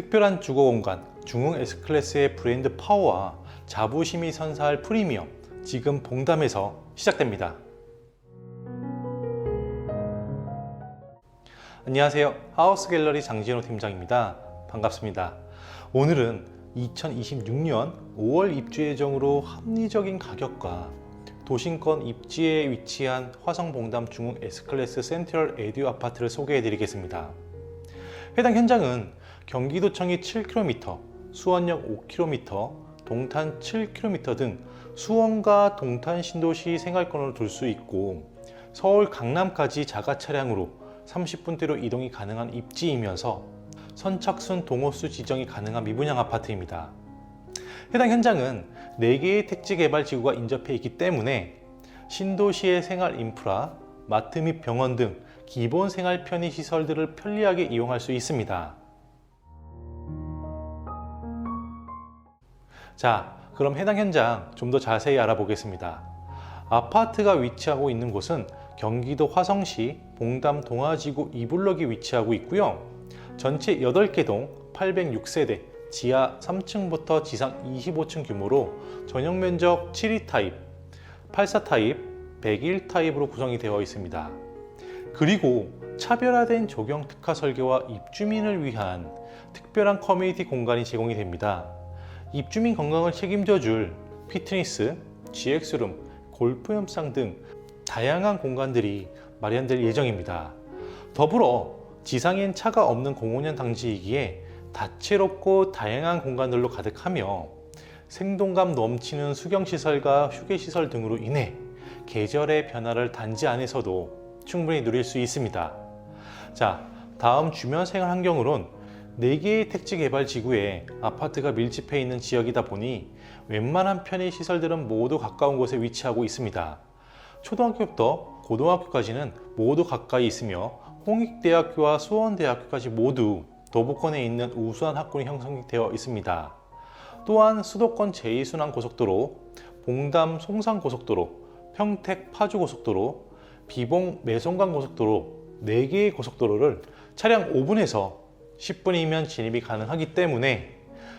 특별한 주거 공간, 중흥 S클래스의 브랜드 파워와 자부심이 선사할 프리미엄, 지금 봉담에서 시작됩니다. 안녕하세요. 하우스 갤러리 장진호 팀장입니다. 반갑습니다. 오늘은 2026년 5월 입주 예정으로 합리적인 가격과 도심권 입지에 위치한 화성봉담 중흥 S클래스 센트럴 에듀 아파트를 소개해 드리겠습니다. 해당 현장은 경기도청이 7km, 수원역 5km, 동탄 7km 등 수원과 동탄 신도시 생활권으로 둘수 있고 서울 강남까지 자가 차량으로 30분대로 이동이 가능한 입지이면서 선착순 동호수 지정이 가능한 미분양 아파트입니다. 해당 현장은 4개의 택지 개발 지구가 인접해 있기 때문에 신도시의 생활 인프라, 마트 및 병원 등 기본 생활 편의 시설들을 편리하게 이용할 수 있습니다. 자, 그럼 해당 현장 좀 더 자세히 알아보겠습니다. 아파트가 위치하고 있는 곳은 경기도 화성시 봉담 동아지구 2블럭이 위치하고 있고요. 전체 8개 동 806세대, 지하 3층부터 지상 25층 규모로 전용 면적 7위 타입, 84 타입, 101 타입으로 구성이 되어 있습니다. 그리고 차별화된 조경 특화 설계와 입주민을 위한 특별한 커뮤니티 공간이 제공이 됩니다. 입주민 건강을 책임져 줄 피트니스, GX룸, 골프 협상 등 다양한 공간들이 마련될 예정입니다. 더불어 지상엔 차가 없는 공원형 당지이기에 다채롭고 다양한 공간들로 가득하며 생동감 넘치는 수경시설과 휴게시설 등으로 인해 계절의 변화를 단지 안에서도 충분히 누릴 수 있습니다. 자, 다음 주변 생활 환경으론 4개의 택지 개발 지구에 아파트가 밀집해 있는 지역이다 보니 웬만한 편의 시설들은 모두 가까운 곳에 위치하고 있습니다. 초등학교부터 고등학교까지는 모두 가까이 있으며 홍익대학교와 수원대학교까지 모두 도보권에 있는 우수한 학군이 형성되어 있습니다. 또한 수도권 제2순환 고속도로, 봉담 송산 고속도로, 평택 파주 고속도로, 비봉 매송간 고속도로 4개의 고속도로를 차량 5분에서 10분이면 진입이 가능하기 때문에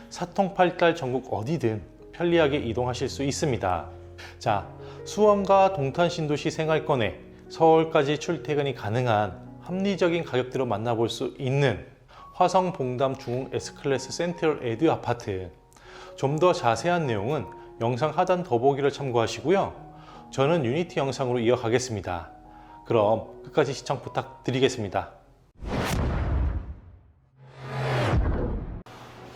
사통팔달 전국 어디든 편리하게 이동하실 수 있습니다. 자, 수원과 동탄 신도시 생활권에 서울까지 출퇴근이 가능한 합리적인 가격대로 만나볼 수 있는 화성 봉담 중흥 S클래스 센트럴 에듀 아파트. 좀 더 자세한 내용은 영상 하단 더보기를 참고하시고요. 저는 유니티 영상으로 이어가겠습니다. 그럼 끝까지 시청 부탁드리겠습니다.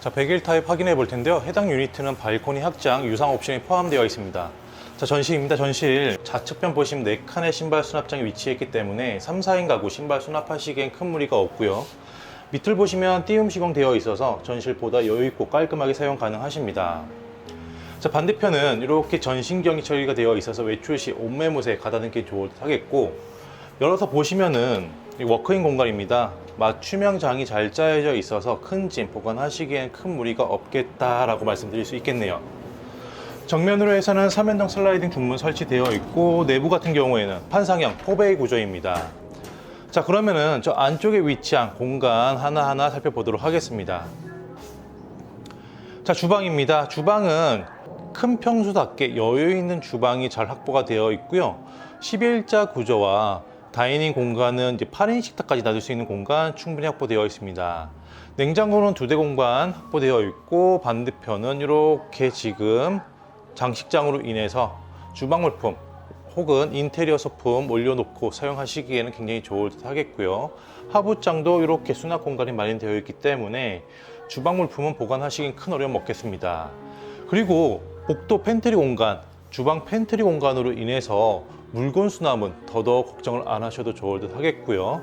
자, 101 타입 확인해 볼 텐데요. 해당 유니트는 발코니 확장, 유상 옵션이 포함되어 있습니다. 자, 전실입니다. 전실. 좌측편 보시면 4칸의 신발 수납장이 위치했기 때문에 3, 4인 가구 신발 수납하시기엔 큰 무리가 없고요. 밑을 보시면 띄움 시공되어 있어서 전실보다 여유있고 깔끔하게 사용 가능하십니다. 자, 반대편은 이렇게 전신경이 처리가 되어 있어서 외출 시 옷매무새 가다듬기 좋을 듯 하겠고 열어서 보시면은 이 워크인 공간입니다. 맞춤형 장이 잘 짜여져 있어서 큰 짐 보관하시기엔 큰 무리가 없겠다라고 말씀드릴 수 있겠네요. 정면으로 해서는 3연동 슬라이딩 중문 설치되어 있고 내부 같은 경우에는 판상형 포베이 구조입니다. 자 그러면은 저 안쪽에 위치한 공간 하나하나 살펴보도록 하겠습니다. 자 주방입니다. 주방은 큰 평수답게 여유 있는 주방이 잘 확보가 되어 있고요. 11자 구조와 다이닝 공간은 이제 8인 식탁까지 놔둘 수 있는 공간 충분히 확보되어 있습니다. 냉장고는 두 대 공간 확보되어 있고 반대편은 이렇게 지금 장식장으로 인해서 주방 물품 혹은 인테리어 소품 올려놓고 사용하시기에는 굉장히 좋을 듯 하겠고요. 하부장도 이렇게 수납 공간이 마련되어 있기 때문에 주방 물품은 보관하시긴 큰 어려움 없겠습니다. 그리고 복도 팬트리 공간, 주방 팬트리 공간으로 인해서 물건 수납은 더더욱 걱정을 안 하셔도 좋을 듯 하겠고요.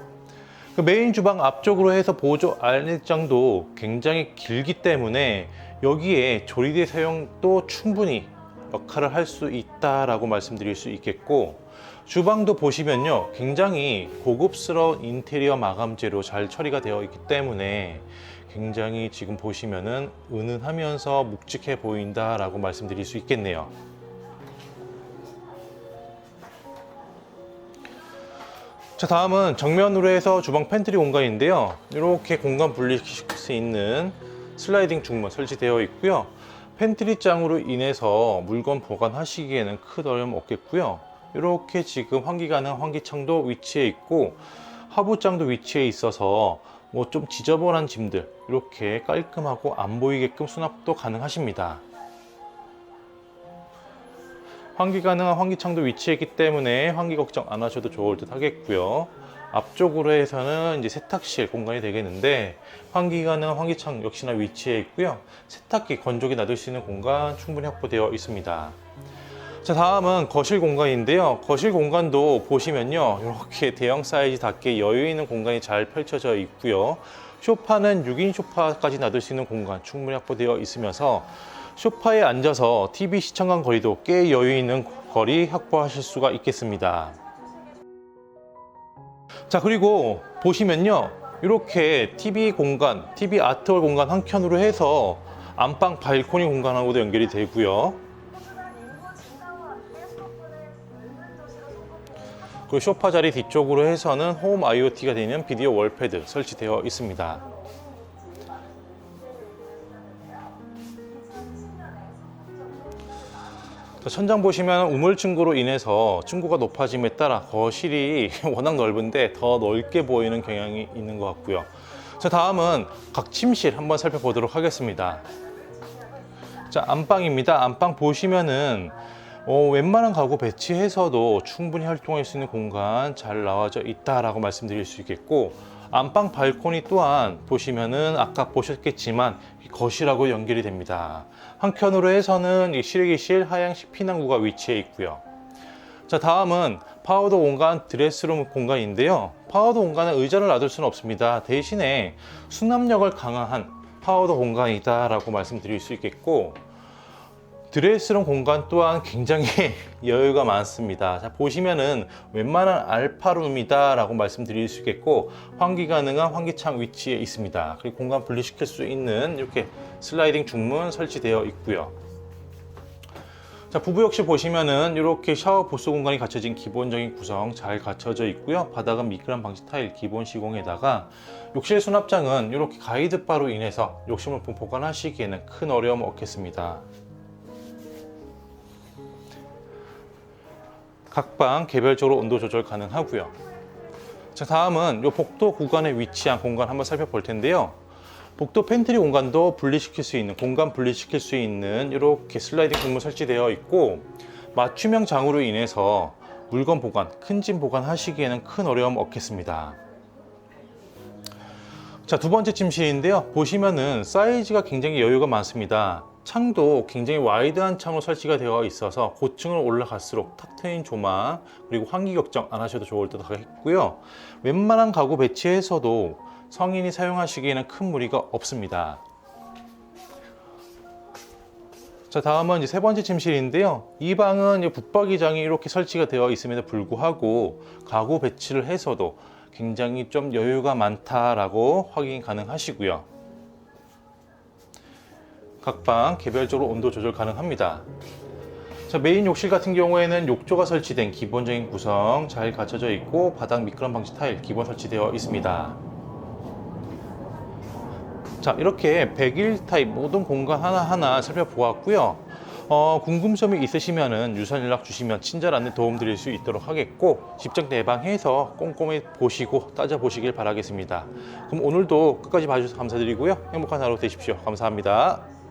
그 메인 주방 앞쪽으로 해서 보조 안내장도 굉장히 길기 때문에 여기에 조리대 사용도 충분히 역할을 할 수 있다라고 말씀드릴 수 있겠고 주방도 보시면요 굉장히 고급스러운 인테리어 마감재로 잘 처리가 되어 있기 때문에 굉장히 지금 보시면은 은은하면서 묵직해 보인다라고 말씀드릴 수 있겠네요. 자 다음은 정면으로 해서 주방 팬트리 공간인데요. 이렇게 공간 분리시킬 수 있는 슬라이딩 중문 설치되어 있고요. 팬트리 장으로 인해서 물건 보관하시기에는 큰 어려움 없겠고요. 이렇게 지금 환기 가능 환기창도 위치해 있고 하부장도 위치해 있어서 뭐 좀 지저분한 짐들 이렇게 깔끔하고 안 보이게끔 수납도 가능하십니다 환기 가능한 환기창도 위치했기 때문에 환기 걱정 안 하셔도 좋을 듯 하겠고요. 앞쪽으로 해서는 이제 세탁실 공간이 되겠는데 환기 가능한 환기창 역시나 위치해 있고요. 세탁기 건조기 놔둘 수 있는 공간 충분히 확보되어 있습니다. 자 다음은 거실 공간인데요. 거실 공간도 보시면요. 이렇게 대형 사이즈답게 여유 있는 공간이 잘 펼쳐져 있고요. 소파는 6인 소파까지 놔둘 수 있는 공간 충분히 확보되어 있으면서 소파에 앉아서 TV 시청간 거리도 꽤 여유 있는 거리 확보하실 수가 있겠습니다. 자, 그리고 보시면요. 이렇게 TV 공간, TV 아트홀 공간 한 켠으로 해서 안방 발코니 공간하고도 연결이 되고요. 그리고 소파 자리 뒤쪽으로 해서는 홈 IoT가 되는 비디오 월패드 설치되어 있습니다. 천장 보시면 우물 층고로 인해서 층고가 높아짐에 따라 거실이 워낙 넓은데 더 넓게 보이는 경향이 있는 것 같고요. 자, 다음은 각 침실 한번 살펴보도록 하겠습니다. 자, 안방입니다. 안방 보시면은 어, 웬만한 가구 배치해서도 충분히 활동할 수 있는 공간 잘 나와져 있다라고 말씀드릴 수 있겠고 안방 발코니 또한 보시면은 아까 보셨겠지만 거실하고 연결이 됩니다. 한켠으로 해서는 이 실외기실 하향식 피난구가 위치해 있고요. 자 다음은 파우더 공간 드레스룸 공간인데요. 파우더 공간에 의자를 놔둘 수는 없습니다. 대신에 수납력을 강화한 파우더 공간이다라고 말씀드릴 수 있겠고 드레스룸 공간 또한 굉장히 여유가 많습니다. 자, 보시면은 웬만한 알파룸이다 라고 말씀드릴 수 있겠고 환기 가능한 환기창 위치에 있습니다. 그리고 공간 분리시킬 수 있는 이렇게 슬라이딩 중문 설치되어 있고요. 자, 부부 역시 보시면은 이렇게 샤워 보스 공간이 갖춰진 기본적인 구성 잘 갖춰져 있고요. 바닥은 미끄럼 방지 타일 기본 시공에다가 욕실 수납장은 이렇게 가이드 바로 인해서 욕실물품 보관하시기에는 큰 어려움 없겠습니다. 각방 개별적으로 온도 조절 가능하고요. 자, 다음은 이 복도 구간에 위치한 공간 한번 살펴볼 텐데요. 복도 팬트리 공간도 분리시킬 수 있는 공간 분리시킬 수 있는 이렇게 슬라이딩 공문 설치되어 있고 맞춤형 장으로 인해서 물건 보관, 큰 짐 보관하시기에는 큰 어려움 없겠습니다. 자, 두 번째 침실인데요. 보시면은 사이즈가 굉장히 여유가 많습니다. 창도 굉장히 와이드한 창으로 설치가 되어 있어서 고층으로 올라갈수록 탁 트인 조망 그리고 환기 걱정 안 하셔도 좋을 듯 하겠고요. 웬만한 가구 배치해서도 성인이 사용하시기에는 큰 무리가 없습니다. 자 다음은 이제 세 번째 침실인데요. 이 방은 붙박이장이 이렇게 설치가 되어 있음에도 불구하고 가구 배치를 해서도 굉장히 좀 여유가 많다라고 확인 가능하시고요. 각 방 개별적으로 온도 조절 가능합니다. 자, 메인 욕실 같은 경우에는 욕조가 설치된 기본적인 구성 잘 갖춰져 있고 바닥 미끄럼 방지 타일 기본 설치되어 있습니다. 자, 이렇게 101 타입 모든 공간 하나하나 살펴보았고요. 어, 궁금점이 있으시면은 유선 연락 주시면 친절 안내 도움 드릴 수 있도록 하겠고 집중 내방해서 꼼꼼히 보시고 따져 보시길 바라겠습니다. 그럼 오늘도 끝까지 봐주셔서 감사드리고요. 행복한 하루 되십시오. 감사합니다.